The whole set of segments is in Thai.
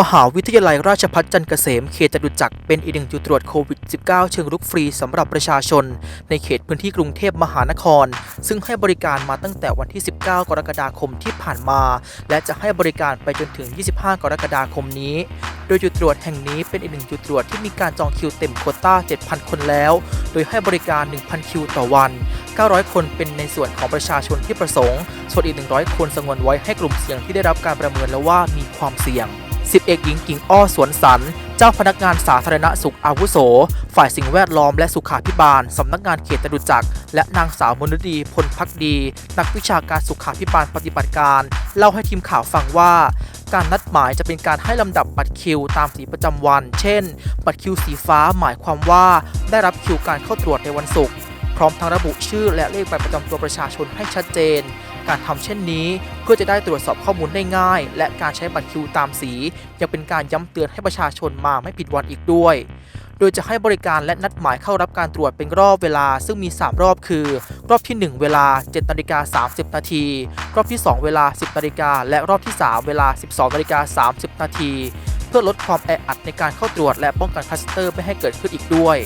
มหาวิทยาลัยราชภัฏจันเกษมเขตจตุจักรเป็นอีกหนึ่งจุดตรวจโควิด -19 เชิงรุกฟรีสำหรับประชาชน ในเขตพื้นที่กรุงเทพมหานคร ซึ่งให้บริการมาตั้งแต่วันที่ 19 กรกฎาคมที่ผ่านมา และจะให้บริการไปจนถึง 25 กรกฎาคมนี้ โดยจุดตรวจแห่งนี้เป็นอีกหนึ่งจุดตรวจที่มีการจองคิวเต็มโควต้า 7,000 คนแล้ว โดยให้บริการ 1,000 คิวต่อวัน 900 คนเป็นในส่วนของประชาชนที่ประสงค์ ส่วนอีก 100 คนสงวนไว้ให้กลุ่มเสี่ยงที่ได้รับการประเมินแล้วว่ามีความเสี่ยง สิบเอกหญิงกิ่งอ้อสวนสัน เจ้าพนักงานสาธารณสุขอาวุโส ฝ่ายสิ่งแวดล้อมและสุขาพิบาล สำนักงานเขตจตุจักร และนางสาวมนุดีพลพักดี นักวิชาการสุขาพิบาลปฏิบัติการ เล่าให้ทีมข่าวฟังว่าการนัดหมายจะเป็นการให้ลำดับบัตรคิวตามสีประจำวัน เช่น บัตรคิวสีฟ้าหมายความว่าได้รับคิวการเข้าตรวจในวันศุกร์ พร้อมทั้งระบุชื่อและเลขบัตรประจำตัวประชาชนให้ชัดเจน การทำเช่นนี้ เพื่อจะได้ตรวจสอบข้อมูลได้ง่าย และการใช้บัตรคิวตามสี ยังเป็นการย้ำเตือนให้ประชาชนมาไม่ผิดวันอีกด้วย โดยจะให้บริการและนัดหมายเข้ารับการตรวจเป็นรอบเวลา ซึ่งมี 3 รอบคือ รอบที่ 1 เวลา7นาฬิกา30 นาที รอบที่ 2 เวลา 10นาฬิกาและรอบที่ 3 เวลา 12นาฬิกา30 นาทีเพื่อลดความแออัดในการเข้าตรวจและป้องกันคลัสเตอร์ไม่ให้เกิดขึ้นอีกด้วย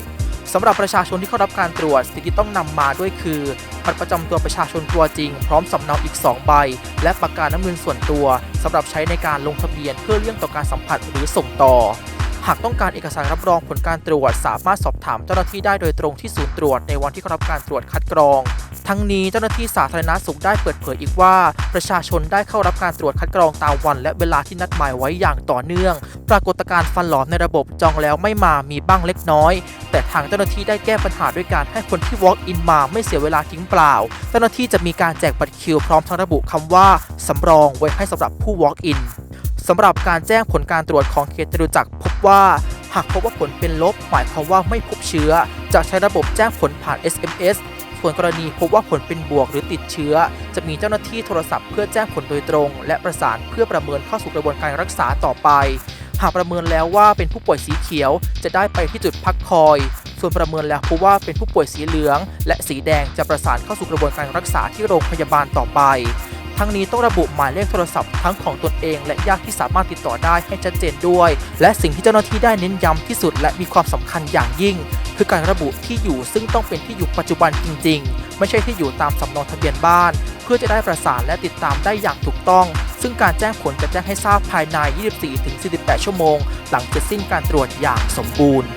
สำหรับประชาชนที่เข้ารับการตรวจสิ่งที่ต้องนำมาด้วยคือบัตรประจำตัวประชาชนตัวจริง พร้อมสำเนาอีก 2 ใบ และปากกาน้ำเงินส่วนตัวสำหรับใช้ในการลงทะเบียนเพื่อเลี่ยงต่อการสัมผัสหรือส่งต่อ หากต้องการเอกสารรับรองผลการตรวจ สามารถสอบถามเจ้าหน้าที่ได้โดยตรงที่ศูนย์ตรวจในวันที่เข้ารับการตรวจคัดกรอง ทั้งนี้เจ้าหน้าที่สาธารณสุขได้เปิดเผยอีกว่า ประชาชนได้เข้ารับการตรวจคัดกรองตามวัน และเวลาที่นัดหมายไว้อย่างต่อเนื่อง ปรากฏการณ์ฟันหลอมในระบบจองแล้วไม่มามีบ้างเล็กน้อย แต่ทางเจ้าหน้าที่ได้แก้ปัญหาด้วยการให้คนที่ walk in มาไม่เสียเวลาทิ้งเปล่า เจ้าหน้าที่จะมีการแจกบัตรคิวพร้อมทั้งระบุคำว่าสำรองไว้ให้สำหรับผู้ walk in สำหรับการแจ้งผลการตรวจของเขตจตุจักรพบว่า หากพบว่าผลเป็นลบ หมายความว่าไม่พบเชื้อ จะใช้ระบบแจ้งผลผ่าน SMS ส่วนกรณีพบว่าผลเป็นบวกหรือติดเชื้อ จะมีเจ้าหน้าที่โทรศัพท์เพื่อแจ้งผลโดยตรง และประสานเพื่อประเมินเข้าสู่กระบวนการรักษาต่อไป หากประเมินแล้วว่าเป็นผู้ป่วยสีเขียว จะได้ไปที่จุดพักคอย ส่วนประเมินแล้วพบว่าเป็นผู้ป่วยสีเหลือง และสีแดงจะประสานเข้าสู่กระบวนการรักษาที่โรงพยาบาลต่อไปทั้งนี้ต้องระบุหมายเลขโทรศัพท์ทั้งของตนเองและญาติที่สามารถติดต่อได้ให้ชัดเจนด้วย และสิ่งที่เจ้าหน้าที่ได้เน้นย้ำที่สุดและมีความสำคัญอย่างยิ่ง คือการระบุที่อยู่ซึ่งต้องเป็นที่อยู่ปัจจุบันจริง ๆ ไม่ใช่ที่อยู่ตามสำเนาทะเบียนบ้าน เพื่อจะได้ประสานและติดตามได้อย่างถูกต้อง ซึ่งการแจ้งผลจะแจ้งให้ทราบภายใน 24-48 ชั่วโมง หลังเสร็จสิ้นการตรวจอย่างสมบูรณ์